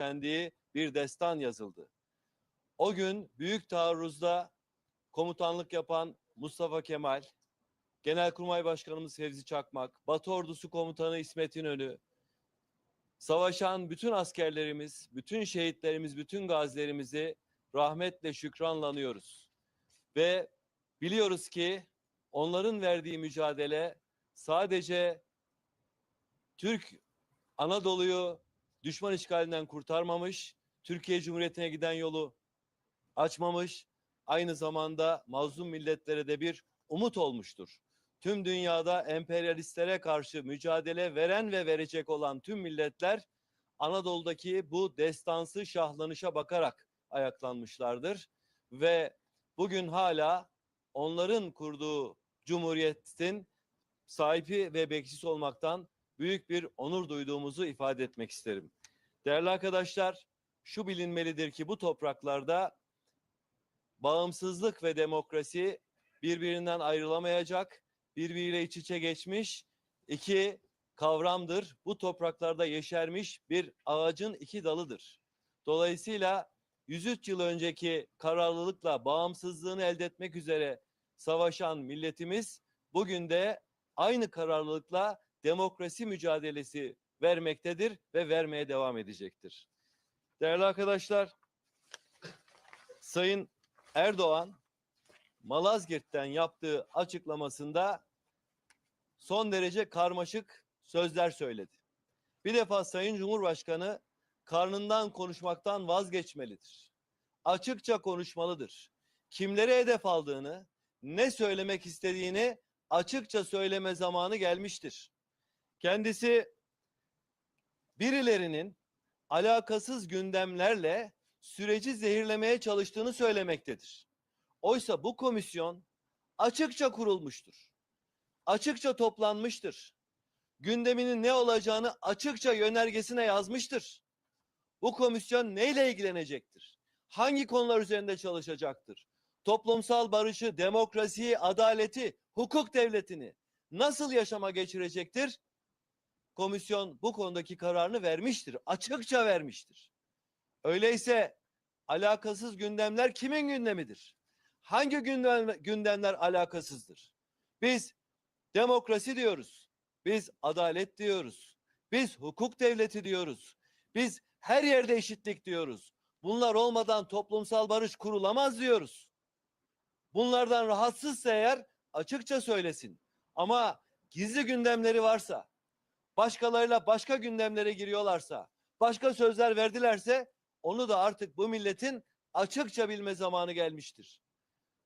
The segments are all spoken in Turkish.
kendiği bir destan yazıldı. O gün büyük taarruzda komutanlık yapan Mustafa Kemal, Genelkurmay Başkanımız Fevzi Çakmak, Batı Ordusu Komutanı İsmet İnönü, savaşan bütün askerlerimiz, bütün şehitlerimiz, bütün gazilerimizi rahmetle şükranla anıyoruz. Ve biliyoruz ki onların verdiği mücadele sadece Türk Anadolu'yu düşman işgalinden kurtarmamış, Türkiye Cumhuriyeti'ne giden yolu açmamış, aynı zamanda mazlum milletlere de bir umut olmuştur. Tüm dünyada emperyalistlere karşı mücadele veren ve verecek olan tüm milletler Anadolu'daki bu destansı şahlanışa bakarak ayaklanmışlardır ve bugün hala onların kurduğu cumhuriyetin sahibi ve bekçisi olmaktan büyük bir onur duyduğumuzu ifade etmek isterim. Değerli arkadaşlar, şu bilinmelidir ki bu topraklarda bağımsızlık ve demokrasi birbirinden ayrılamayacak, birbiriyle iç içe geçmiş iki kavramdır. Bu topraklarda yeşermiş bir ağacın iki dalıdır. Dolayısıyla 103 yıl önceki kararlılıkla bağımsızlığını elde etmek üzere savaşan milletimiz bugün de aynı kararlılıkla demokrasi mücadelesi vermektedir ve vermeye devam edecektir. Değerli arkadaşlar, Sayın Erdoğan Malazgirt'ten yaptığı açıklamasında son derece karmaşık sözler söyledi. Bir defa Sayın Cumhurbaşkanı karnından konuşmaktan vazgeçmelidir. Açıkça konuşmalıdır. Kimlere hedef aldığını, ne söylemek istediğini açıkça söyleme zamanı gelmiştir. Kendisi birilerinin alakasız gündemlerle süreci zehirlemeye çalıştığını söylemektedir. Oysa bu komisyon açıkça kurulmuştur. Açıkça toplanmıştır. Gündeminin ne olacağını açıkça yönergesine yazmıştır. Bu komisyon neyle ilgilenecektir? Hangi konular üzerinde çalışacaktır? Toplumsal barışı, demokrasiyi, adaleti, hukuk devletini nasıl yaşama geçirecektir? Komisyon bu konudaki kararını vermiştir. Açıkça vermiştir. Öyleyse alakasız gündemler kimin gündemidir? Hangi gündem, gündemler alakasızdır? Biz demokrasi diyoruz. Biz adalet diyoruz. Biz hukuk devleti diyoruz. Biz her yerde eşitlik diyoruz. Bunlar olmadan toplumsal barış kurulamaz diyoruz. Bunlardan rahatsızsa eğer açıkça söylesin. Ama gizli gündemleri varsa, başkalarıyla başka gündemlere giriyorlarsa, başka sözler verdilerse onu da artık bu milletin açıkça bilme zamanı gelmiştir.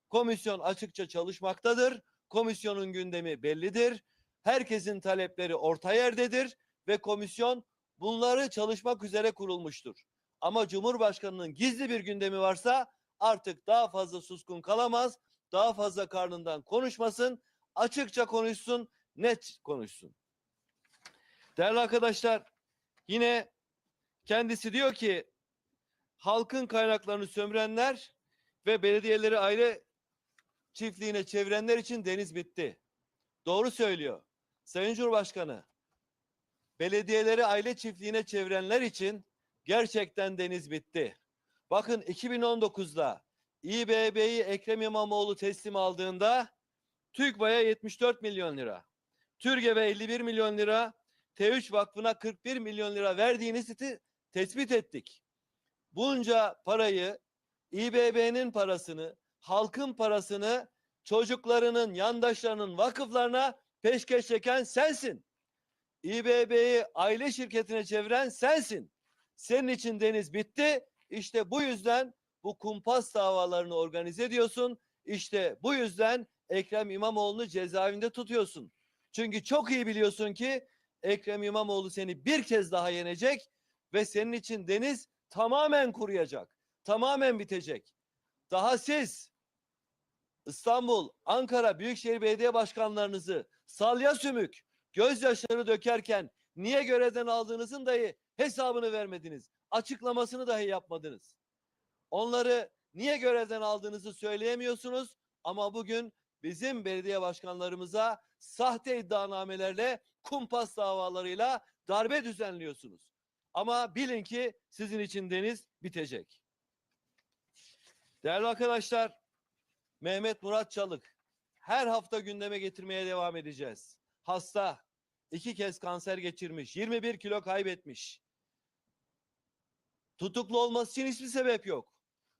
Komisyon açıkça çalışmaktadır. Komisyonun gündemi bellidir. Herkesin talepleri orta yerdedir ve komisyon bunları çalışmak üzere kurulmuştur. Ama Cumhurbaşkanının gizli bir gündemi varsa artık daha fazla suskun kalamaz, daha fazla karnından konuşmasın, açıkça konuşsun, net konuşsun. Değerli arkadaşlar, yine kendisi diyor ki halkın kaynaklarını sömürenler ve belediyeleri aile çiftliğine çevirenler için deniz bitti. Doğru söylüyor. Sayın Cumhurbaşkanı, belediyeleri aile çiftliğine çevirenler için gerçekten deniz bitti. Bakın 2019'da İBB'yi Ekrem İmamoğlu teslim aldığında TÜGVA'ya 74 milyon lira, TÜRGEV'e 51 milyon lira, T3 Vakfı'na 41 milyon lira verdiğinizi tespit ettik. Bunca parayı İBB'nin parasını, halkın parasını çocuklarının, yandaşlarının vakıflarına peşkeş çeken sensin. İBB'yi aile şirketine çeviren sensin. Senin için deniz bitti. İşte bu yüzden bu kumpas davalarını organize ediyorsun. İşte bu yüzden Ekrem İmamoğlu'nu cezaevinde tutuyorsun. Çünkü çok iyi biliyorsun ki Ekrem İmamoğlu seni bir kez daha yenecek ve senin için deniz tamamen kuruyacak. Tamamen bitecek. Daha siz İstanbul, Ankara Büyükşehir Belediye Başkanlarınızı salya sümük, gözyaşları dökerken niye görevden aldığınızın dahi hesabını vermediniz. Açıklamasını dahi yapmadınız. Onları niye görevden aldığınızı söyleyemiyorsunuz ama bugün bizim belediye başkanlarımıza sahte iddianamelerle kumpas davalarıyla darbe düzenliyorsunuz. Ama bilin ki sizin için deniz bitecek. Değerli arkadaşlar, Mehmet Murat Çalık her hafta gündeme getirmeye devam edeceğiz. Hasta, iki kez kanser geçirmiş, 21 kilo kaybetmiş. Tutuklu olması için hiçbir sebep yok.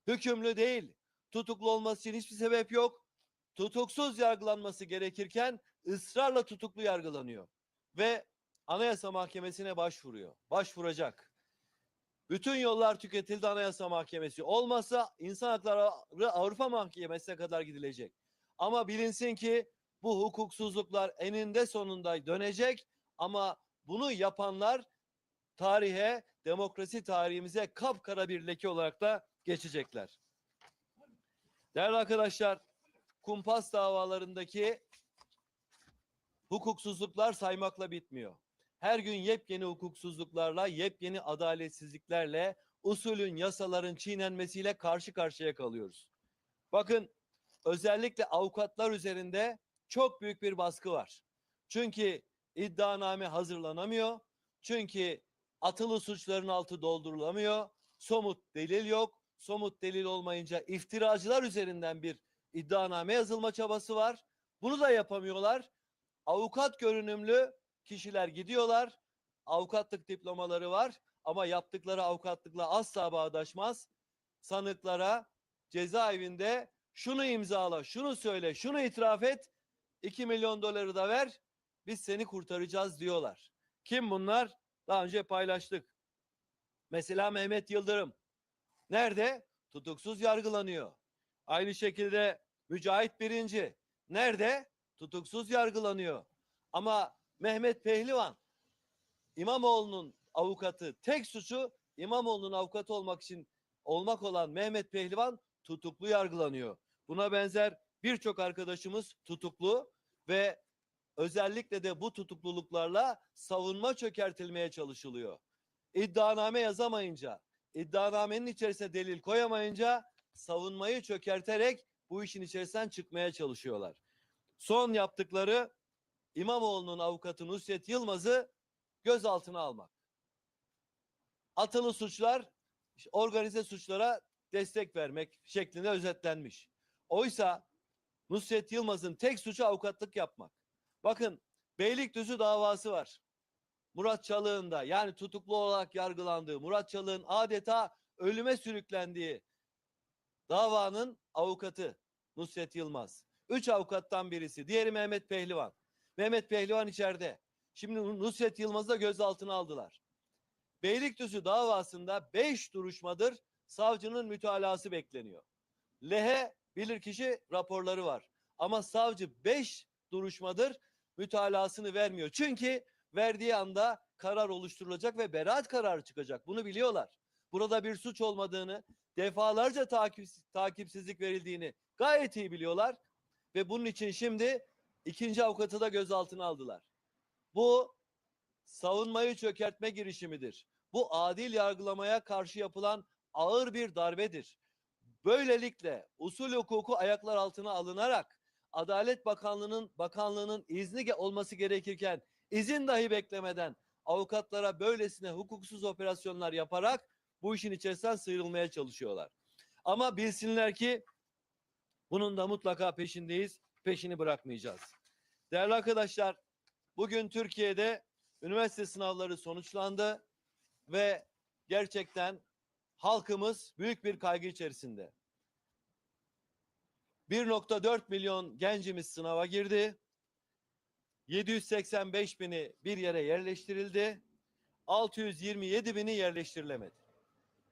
Hükümlü değil. Tutuklu olması için hiçbir sebep yok. Tutuksuz yargılanması gerekirken ısrarla tutuklu yargılanıyor. Ve Anayasa Mahkemesi'ne başvuruyor. Başvuracak. Bütün yollar tüketildi Anayasa Mahkemesi. Olmasa İnsan Hakları Avrupa Mahkemesi'ne kadar gidilecek. Ama bilinsin ki bu hukuksuzluklar eninde sonunda dönecek ama bunu yapanlar tarihe, demokrasi tarihimize kapkara bir leke olarak da geçecekler. Değerli arkadaşlar, kumpas davalarındaki hukuksuzluklar saymakla bitmiyor. Her gün yepyeni hukuksuzluklarla, yepyeni adaletsizliklerle, usulün, yasaların çiğnenmesiyle karşı karşıya kalıyoruz. Bakın özellikle avukatlar üzerinde çok büyük bir baskı var. Çünkü iddianame hazırlanamıyor. Çünkü atılı suçların altı doldurulamıyor. Somut delil yok. Somut delil olmayınca iftiracılar üzerinden bir iddianame yazılma çabası var. Bunu da yapamıyorlar. Avukat görünümlü kişiler gidiyorlar. Avukatlık diplomaları var ama yaptıkları avukatlıkla asla bağdaşmaz. Sanıklara cezaevinde şunu imzala, şunu söyle, şunu itiraf et, 2 milyon doları da ver, biz seni kurtaracağız diyorlar. Kim bunlar? Daha önce paylaştık. Mesela Mehmet Yıldırım. Nerede? Tutuksuz yargılanıyor. Aynı şekilde Mücahit Birinci. Nerede? Tutuksuz yargılanıyor. Ama Mehmet Pehlivan İmamoğlu'nun avukatı tek suçu İmamoğlu'nun avukatı olmak için olmak olan Mehmet Pehlivan tutuklu yargılanıyor. Buna benzer birçok arkadaşımız tutuklu ve özellikle de bu tutukluluklarla savunma çökertilmeye çalışılıyor. İddianame yazamayınca, iddianamenin içerisine delil koyamayınca savunmayı çökerterek bu işin içerisinden çıkmaya çalışıyorlar. Son yaptıkları İmamoğlu'nun avukatı Nusret Yılmaz'ı gözaltına almak. Atılı suçlar organize suçlara destek vermek şeklinde özetlenmiş. Oysa Nusret Yılmaz'ın tek suçu avukatlık yapmak. Bakın Beylikdüzü davası var. Murat Çalık'ın da yani tutuklu olarak yargılandığı, Murat Çalık'ın adeta ölüme sürüklendiği davanın avukatı Nusret Yılmaz. Üç avukattan birisi. Diğeri Mehmet Pehlivan. Mehmet Pehlivan içeride. Şimdi Nusret Yılmaz'ı da gözaltına aldılar. Beylikdüzü davasında beş duruşmadır savcının mütalası bekleniyor. Lehe bilirkişi raporları var. Ama savcı beş duruşmadır mütalasını vermiyor. Çünkü verdiği anda karar oluşturulacak ve beraat kararı çıkacak. Bunu biliyorlar. Burada bir suç olmadığını, defalarca takip, takipsizlik verildiğini gayet iyi biliyorlar. Ve bunun için şimdi ikinci avukatı da gözaltına aldılar. Bu savunmayı çökertme girişimidir. Bu adil yargılamaya karşı yapılan ağır bir darbedir. Böylelikle usul hukuku ayaklar altına alınarak Adalet Bakanlığı'nın bakanlığının izni olması gerekirken izin dahi beklemeden avukatlara böylesine hukuksuz operasyonlar yaparak bu işin içerisinden sıyrılmaya çalışıyorlar. Ama bilsinler ki bunun da mutlaka peşindeyiz. Peşini bırakmayacağız. Değerli arkadaşlar, bugün Türkiye'de üniversite sınavları sonuçlandı ve gerçekten halkımız büyük bir kaygı içerisinde. 1.4 milyon gencimiz sınava girdi. 785 bini bir yere yerleştirildi. 627 bini yerleştirilemedi.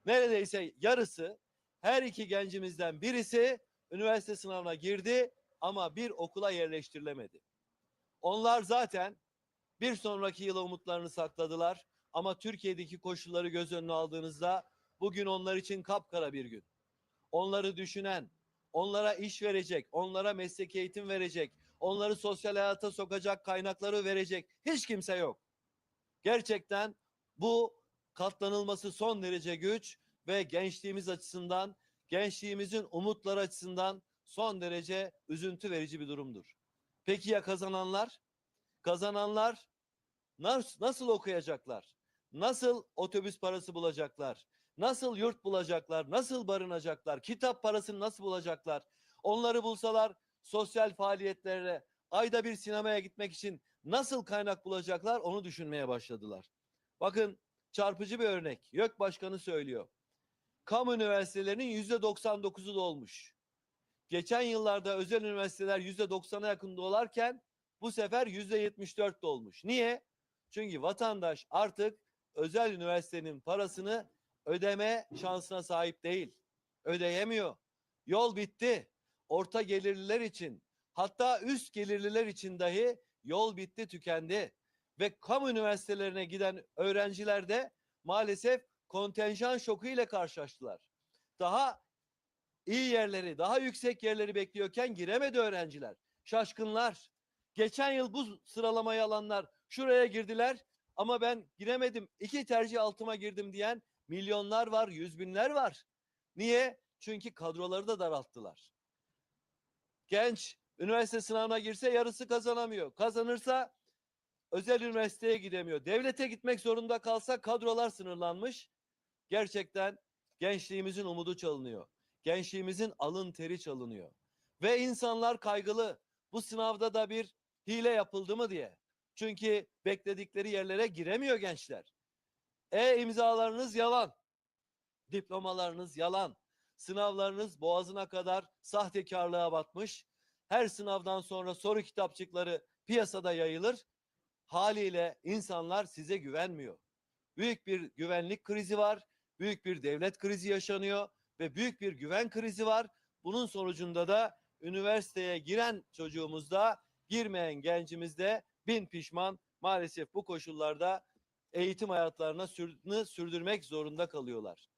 Neredeyse yarısı her iki gencimizden birisi üniversite sınavına girdi ama bir okula yerleştirilemedi. Onlar zaten bir sonraki yıla umutlarını sakladılar ama Türkiye'deki koşulları göz önüne aldığınızda bugün onlar için kapkara bir gün. Onları düşünen, onlara iş verecek, onlara meslek eğitim verecek, onları sosyal hayata sokacak kaynakları verecek hiç kimse yok. Gerçekten bu katlanılması son derece güç ve gençliğimiz açısından, gençliğimizin umutları açısından son derece üzüntü verici bir durumdur. Peki ya kazananlar? Kazananlar nasıl okuyacaklar? nasıl otobüs parası bulacaklar? Nasıl yurt bulacaklar? Nasıl barınacaklar? Kitap parasını nasıl bulacaklar? Onları bulsalar sosyal faaliyetlere, ayda bir sinemaya gitmek için nasıl kaynak bulacaklar onu düşünmeye başladılar. Bakın çarpıcı bir örnek. YÖK Başkanı söylüyor. Kamu üniversitelerinin yüzde 99'u dolmuş. Geçen yıllarda özel üniversiteler yüzde 90'a yakın dolarken bu sefer yüzde 74 dolmuş. Niye? Çünkü vatandaş artık özel üniversitenin parasını ödeme şansına sahip değil. Ödeyemiyor. Yol bitti. Orta gelirliler için hatta üst gelirliler için dahi yol bitti tükendi. Ve kamu üniversitelerine giden öğrenciler de maalesef kontenjan şoku ile karşılaştılar. Daha iyi yerleri, daha yüksek yerleri bekliyorken giremedi öğrenciler. Şaşkınlar. Geçen yıl bu sıralamayı alanlar şuraya girdiler ama ben giremedim. İki tercih altıma girdim diyen milyonlar var, yüz binler var. Niye? Çünkü kadroları da daralttılar. Genç üniversite sınavına girse yarısı kazanamıyor. Kazanırsa özel üniversiteye gidemiyor. Devlete gitmek zorunda kalsa kadrolar sınırlanmış. Gerçekten gençliğimizin umudu çalınıyor. Gençliğimizin alın teri çalınıyor. Ve insanlar kaygılı. Bu sınavda da bir hile yapıldı mı diye. Çünkü bekledikleri yerlere giremiyor gençler. E imzalarınız yalan. Diplomalarınız yalan. Sınavlarınız boğazına kadar sahtekarlığa batmış. Her sınavdan sonra soru kitapçıkları piyasada yayılır. Haliyle insanlar size güvenmiyor. Büyük bir güvenlik krizi var. Büyük bir devlet krizi yaşanıyor ve büyük bir güven krizi var. Bunun sonucunda da üniversiteye giren çocuğumuzda, girmeyen gencimizde bin pişman maalesef bu koşullarda eğitim hayatlarına sür- sürdürmek zorunda kalıyorlar.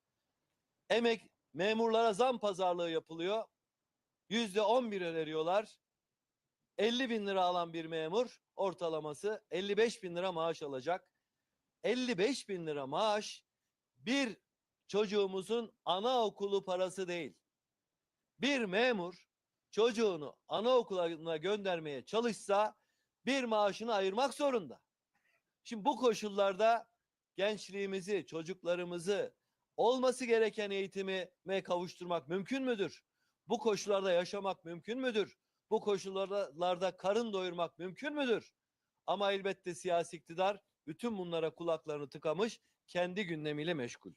Emek memurlara zam pazarlığı yapılıyor. Yüzde on bir öneriyorlar. 50 bin lira alan bir memur ortalaması 55 bin lira maaş alacak. 55 bin lira maaş bir çocuğumuzun anaokulu parası değil. Bir memur çocuğunu anaokuluna göndermeye çalışsa bir maaşını ayırmak zorunda. Şimdi bu koşullarda gençliğimizi, çocuklarımızı olması gereken eğitime kavuşturmak mümkün müdür? Bu koşullarda yaşamak mümkün müdür? Bu koşullarda karın doyurmak mümkün müdür? Ama elbette siyasi iktidar bütün bunlara kulaklarını tıkamış, kendi gündemiyle meşgul.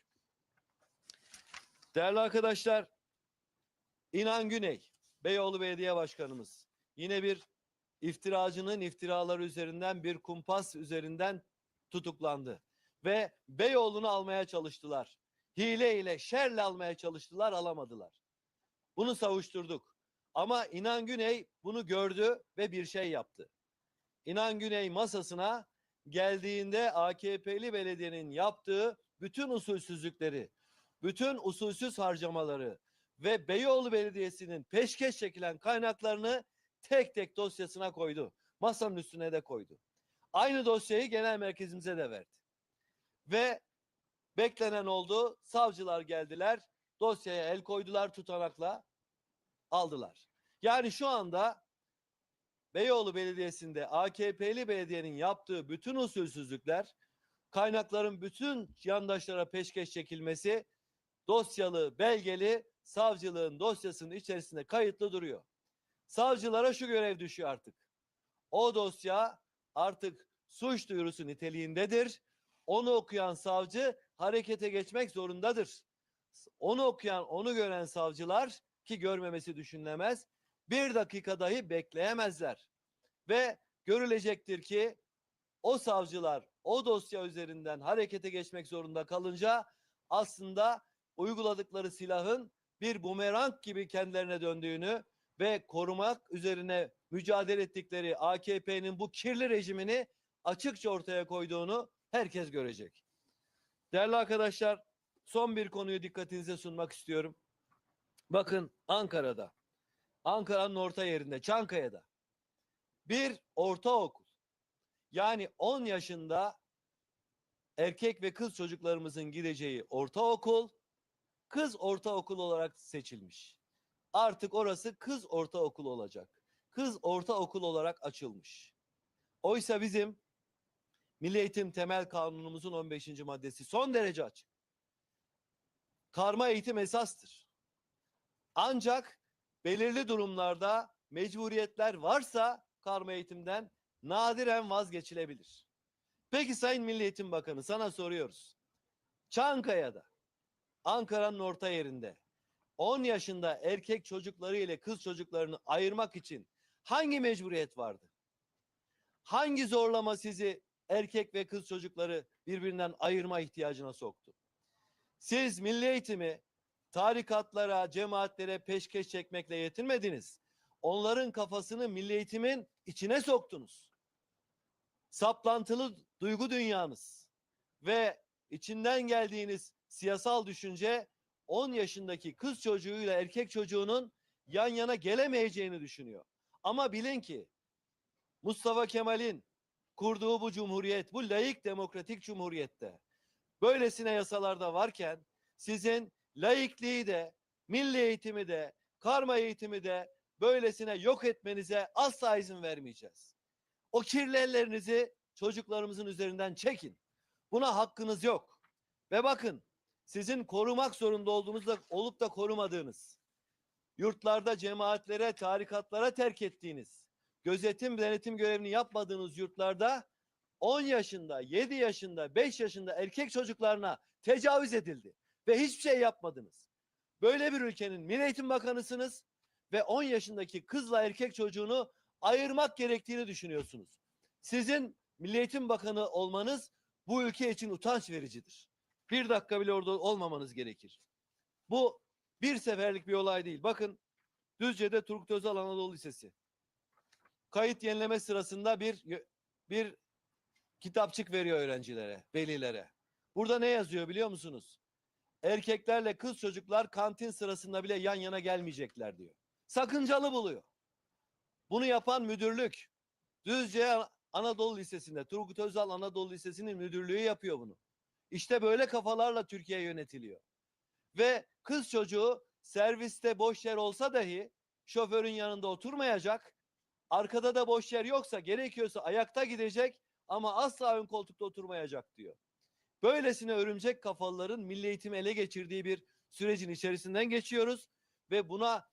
Değerli arkadaşlar, İnan Güney, Beyoğlu Belediye Başkanımız yine bir iftiracının iftiraları üzerinden bir kumpas üzerinden tutuklandı. Ve Beyoğlu'nu almaya çalıştılar. Hile ile şerle almaya çalıştılar alamadılar. Bunu savuşturduk. Ama İnan Güney bunu gördü ve bir şey yaptı. İnan Güney masasına geldiğinde AKP'li belediyenin yaptığı bütün usulsüzlükleri, bütün usulsüz harcamaları ve Beyoğlu Belediyesi'nin peşkeş çekilen kaynaklarını tek tek dosyasına koydu. Masanın üstüne de koydu. Aynı dosyayı genel merkezimize de verdi. Ve beklenen oldu. Savcılar geldiler. Dosyaya el koydular tutanakla aldılar. Yani şu anda Beyoğlu Belediyesi'nde AKP'li belediyenin yaptığı bütün usulsüzlükler, kaynakların bütün yandaşlara peşkeş çekilmesi dosyalı, belgeli savcılığın dosyasının içerisinde kayıtlı duruyor. Savcılara şu görev düşüyor artık. O dosya artık suç duyurusu niteliğindedir. Onu okuyan savcı harekete geçmek zorundadır. Onu okuyan, onu gören savcılar ki görmemesi düşünülemez. Bir dakika dahi bekleyemezler. Ve görülecektir ki o savcılar o dosya üzerinden harekete geçmek zorunda kalınca aslında uyguladıkları silahın bir bumerang gibi kendilerine döndüğünü ve korumak üzerine mücadele ettikleri AKP'nin bu kirli rejimini açıkça ortaya koyduğunu herkes görecek. Değerli arkadaşlar, son bir konuyu dikkatinize sunmak istiyorum. Bakın Ankara'da, Ankara'nın orta yerinde, Çankaya'da bir ortaokul. Yani 10 yaşında erkek ve kız çocuklarımızın gideceği ortaokul, kız ortaokul olarak seçilmiş. Artık orası kız ortaokul olacak. Kız ortaokul olarak açılmış. Oysa bizim Milli Eğitim Temel Kanunumuzun 15. maddesi son derece açık. Karma eğitim esastır. Ancak belirli durumlarda mecburiyetler varsa karma eğitimden nadiren vazgeçilebilir. Peki Sayın Milli Eğitim Bakanı sana soruyoruz. Çankaya'da, Ankara'nın orta yerinde 10 yaşında erkek çocukları ile kız çocuklarını ayırmak için hangi mecburiyet vardı? Hangi zorlama sizi erkek ve kız çocukları birbirinden ayırma ihtiyacına soktu? Siz milli eğitimi tarikatlara, cemaatlere peşkeş çekmekle yetinmediniz. Onların kafasını milli eğitimin içine soktunuz. Saplantılı duygu dünyanız ve içinden geldiğiniz siyasal düşünce 10 yaşındaki kız çocuğuyla erkek çocuğunun yan yana gelemeyeceğini düşünüyor. Ama bilin ki Mustafa Kemal'in kurduğu bu cumhuriyet, bu layık demokratik cumhuriyette böylesine yasalarda varken sizin laikliği de, milli eğitimi de, karma eğitimi de böylesine yok etmenize asla izin vermeyeceğiz. O kirli ellerinizi çocuklarımızın üzerinden çekin. Buna hakkınız yok. Ve bakın sizin korumak zorunda olduğunuzda olup da korumadığınız, yurtlarda cemaatlere, tarikatlara terk ettiğiniz, gözetim, denetim görevini yapmadığınız yurtlarda 10 yaşında, 7 yaşında, 5 yaşında erkek çocuklarına tecavüz edildi ve hiçbir şey yapmadınız. Böyle bir ülkenin Milli Eğitim Bakanısınız ve 10 yaşındaki kızla erkek çocuğunu ayırmak gerektiğini düşünüyorsunuz. Sizin Milli Eğitim Bakanı olmanız bu ülke için utanç vericidir. Bir dakika bile orada olmamanız gerekir. Bu bir seferlik bir olay değil. Bakın Düzce'de Turgut Özal Anadolu Lisesi. Kayıt yenileme sırasında bir bir kitapçık veriyor öğrencilere, velilere. Burada ne yazıyor biliyor musunuz? Erkeklerle kız çocuklar kantin sırasında bile yan yana gelmeyecekler diyor. Sakıncalı buluyor. Bunu yapan müdürlük. Düzce Anadolu Lisesi'nde, Turgut Özal Anadolu Lisesi'nin müdürlüğü yapıyor bunu. İşte böyle kafalarla Türkiye yönetiliyor. Ve kız çocuğu serviste boş yer olsa dahi şoförün yanında oturmayacak. Arkada da boş yer yoksa gerekiyorsa ayakta gidecek ama asla ön koltukta oturmayacak diyor. Böylesine örümcek kafalıların milli eğitimi ele geçirdiği bir sürecin içerisinden geçiyoruz ve buna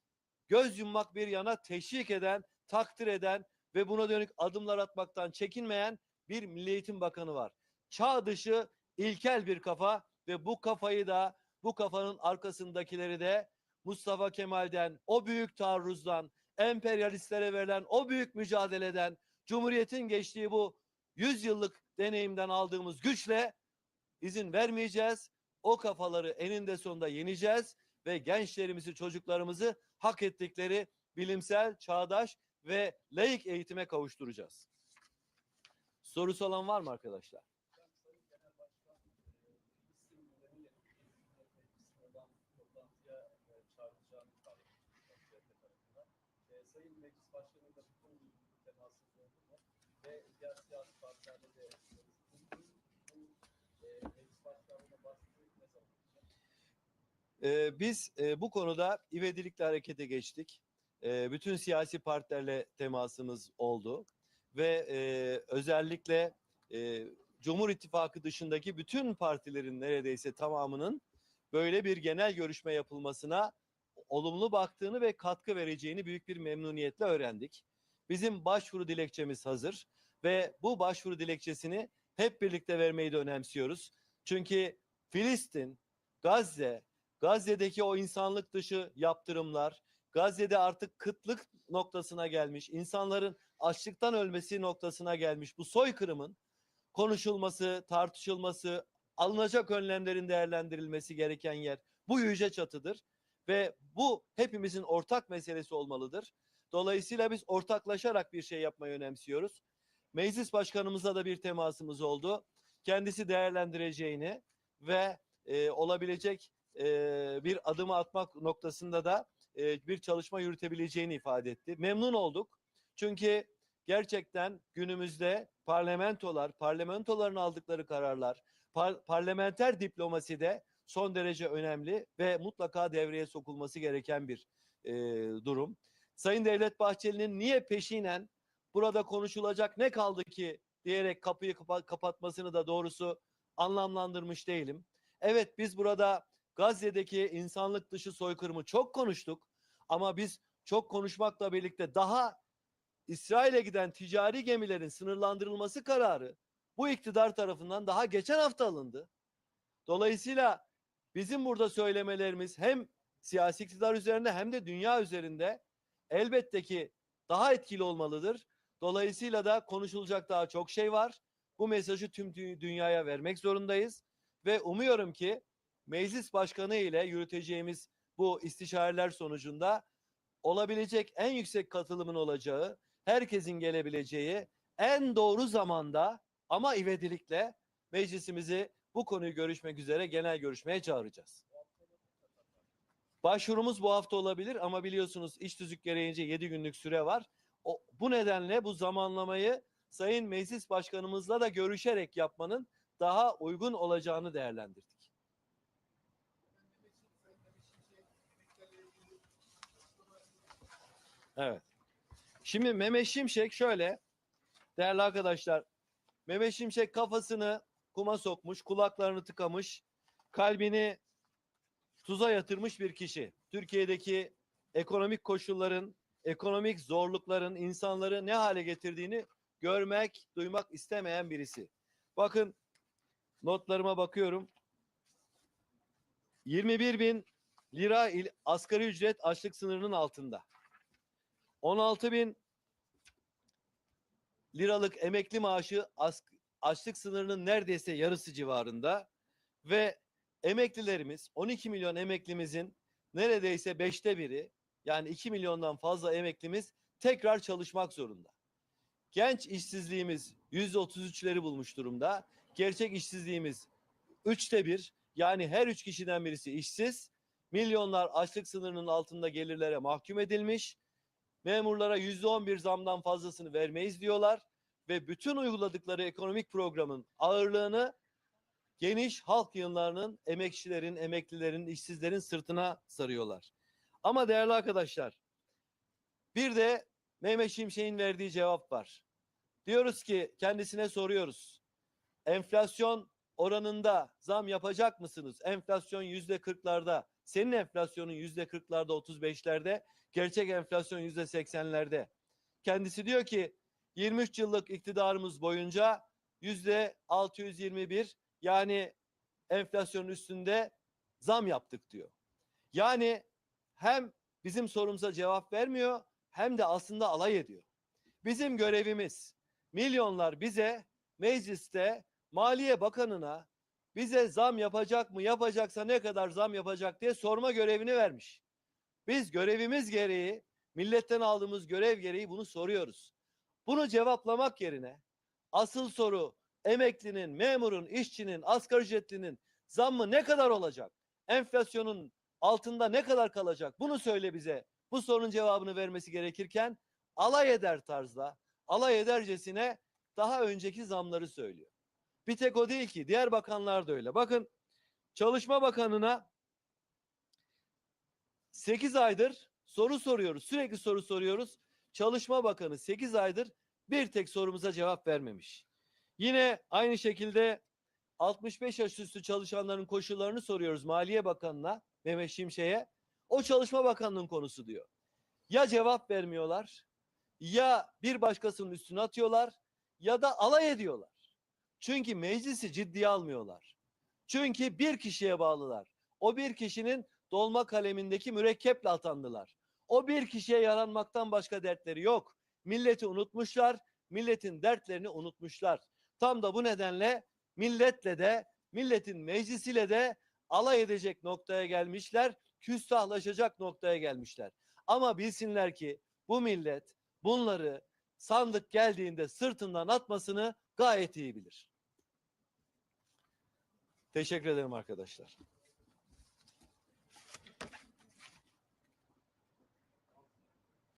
göz yummak bir yana teşvik eden, takdir eden ve buna dönük adımlar atmaktan çekinmeyen bir Milli Eğitim Bakanı var. Çağ dışı ilkel bir kafa ve bu kafayı da bu kafanın arkasındakileri de Mustafa Kemal'den, o büyük taarruzdan, emperyalistlere verilen o büyük mücadeleden, Cumhuriyet'in geçtiği bu 100 yıllık deneyimden aldığımız güçle izin vermeyeceğiz. O kafaları eninde sonunda yeneceğiz ve gençlerimizi, çocuklarımızı hak ettikleri bilimsel, çağdaş ve laik eğitime kavuşturacağız. Sorusu olan var mı arkadaşlar? Sayın Meclis Başkanı'yla bu konuyla ilgili temasınız oldu mu? Ve diğer siyasi partilerle de bu, bu e, meclis başkanlığına başvuru ne zaman olacak? Ee, biz e, bu konuda ivedilikle harekete geçtik. E, bütün siyasi partilerle temasımız oldu ve e, özellikle e, Cumhur İttifakı dışındaki bütün partilerin neredeyse tamamının böyle bir genel görüşme yapılmasına olumlu baktığını ve katkı vereceğini büyük bir memnuniyetle öğrendik. Bizim başvuru dilekçemiz hazır ve bu başvuru dilekçesini hep birlikte vermeyi de önemsiyoruz. Çünkü Filistin, Gazze, Gazze'deki o insanlık dışı yaptırımlar, Gazze'de artık kıtlık noktasına gelmiş, insanların açlıktan ölmesi noktasına gelmiş bu soykırımın konuşulması, tartışılması, alınacak önlemlerin değerlendirilmesi gereken yer bu yüce çatıdır ve bu hepimizin ortak meselesi olmalıdır. Dolayısıyla biz ortaklaşarak bir şey yapmayı önemsiyoruz. Meclis başkanımızla da bir temasımız oldu. Kendisi değerlendireceğini ve e, olabilecek e, bir adımı atmak noktasında da e, bir çalışma yürütebileceğini ifade etti. Memnun olduk. Çünkü gerçekten günümüzde parlamentolar, parlamentoların aldıkları kararlar, par- parlamenter diplomaside son derece önemli ve mutlaka devreye sokulması gereken bir e, durum. Sayın Devlet Bahçeli'nin niye peşinen burada konuşulacak ne kaldı ki diyerek kapıyı kapa- kapatmasını da doğrusu anlamlandırmış değilim. Evet biz burada Gazze'deki insanlık dışı soykırımı çok konuştuk ama biz çok konuşmakla birlikte daha İsrail'e giden ticari gemilerin sınırlandırılması kararı bu iktidar tarafından daha geçen hafta alındı. Dolayısıyla bizim burada söylemelerimiz hem siyasi iktidar üzerinde hem de dünya üzerinde elbette ki daha etkili olmalıdır. Dolayısıyla da konuşulacak daha çok şey var. Bu mesajı tüm dü- dünyaya vermek zorundayız ve umuyorum ki meclis başkanı ile yürüteceğimiz bu istişareler sonucunda olabilecek en yüksek katılımın olacağı, herkesin gelebileceği en doğru zamanda ama ivedilikle meclisimizi bu konuyu görüşmek üzere genel görüşmeye çağıracağız. Başvurumuz bu hafta olabilir ama biliyorsunuz iş tüzük gereğince 7 günlük süre var. O, bu nedenle bu zamanlamayı Sayın Meclis Başkanımızla da görüşerek yapmanın daha uygun olacağını değerlendirdik. Evet. Şimdi Mehmet Şimşek şöyle değerli arkadaşlar Mehmet Şimşek kafasını kuma sokmuş, kulaklarını tıkamış, kalbini tuza yatırmış bir kişi. Türkiye'deki ekonomik koşulların, ekonomik zorlukların insanları ne hale getirdiğini görmek, duymak istemeyen birisi. Bakın notlarıma bakıyorum. 21 bin lira asgari ücret açlık sınırının altında. 16 bin liralık emekli maaşı açlık sınırının neredeyse yarısı civarında ve emeklilerimiz 12 milyon emeklimizin neredeyse beşte biri yani 2 milyondan fazla emeklimiz tekrar çalışmak zorunda. Genç işsizliğimiz %33'leri bulmuş durumda. Gerçek işsizliğimiz üçte bir yani her üç kişiden birisi işsiz. Milyonlar açlık sınırının altında gelirlere mahkum edilmiş. Memurlara %11 zamdan fazlasını vermeyiz diyorlar ve bütün uyguladıkları ekonomik programın ağırlığını geniş halk yığınlarının emekçilerin, emeklilerin, işsizlerin sırtına sarıyorlar. Ama değerli arkadaşlar, bir de Mehmet Şimşek'in verdiği cevap var. Diyoruz ki kendisine soruyoruz. Enflasyon oranında zam yapacak mısınız? Enflasyon yüzde kırklarda. Senin enflasyonun yüzde kırklarda, otuz beşlerde. Gerçek enflasyon yüzde seksenlerde. Kendisi diyor ki 23 yıllık iktidarımız boyunca yüzde 621 yani enflasyonun üstünde zam yaptık diyor. Yani hem bizim sorumuza cevap vermiyor hem de aslında alay ediyor. Bizim görevimiz milyonlar bize mecliste Maliye Bakanı'na bize zam yapacak mı yapacaksa ne kadar zam yapacak diye sorma görevini vermiş. Biz görevimiz gereği milletten aldığımız görev gereği bunu soruyoruz. Bunu cevaplamak yerine asıl soru emeklinin, memurun, işçinin, asgari ücretlinin zammı ne kadar olacak? Enflasyonun altında ne kadar kalacak? Bunu söyle bize. Bu sorunun cevabını vermesi gerekirken alay eder tarzda, alay edercesine daha önceki zamları söylüyor. Bir tek o değil ki, diğer bakanlar da öyle. Bakın Çalışma Bakanı'na 8 aydır soru soruyoruz. Sürekli soru soruyoruz. Çalışma Bakanı 8 aydır bir tek sorumuza cevap vermemiş. Yine aynı şekilde 65 yaş üstü çalışanların koşullarını soruyoruz Maliye Bakanı'na, Mehmet Şimşek'e. O Çalışma Bakanlığı'nın konusu diyor. Ya cevap vermiyorlar, ya bir başkasının üstüne atıyorlar ya da alay ediyorlar. Çünkü meclisi ciddiye almıyorlar. Çünkü bir kişiye bağlılar. O bir kişinin dolma kalemindeki mürekkeple atandılar. O bir kişiye yaranmaktan başka dertleri yok. Milleti unutmuşlar, milletin dertlerini unutmuşlar. Tam da bu nedenle milletle de, milletin meclisiyle de alay edecek noktaya gelmişler, küstahlaşacak noktaya gelmişler. Ama bilsinler ki bu millet bunları sandık geldiğinde sırtından atmasını gayet iyi bilir. Teşekkür ederim arkadaşlar.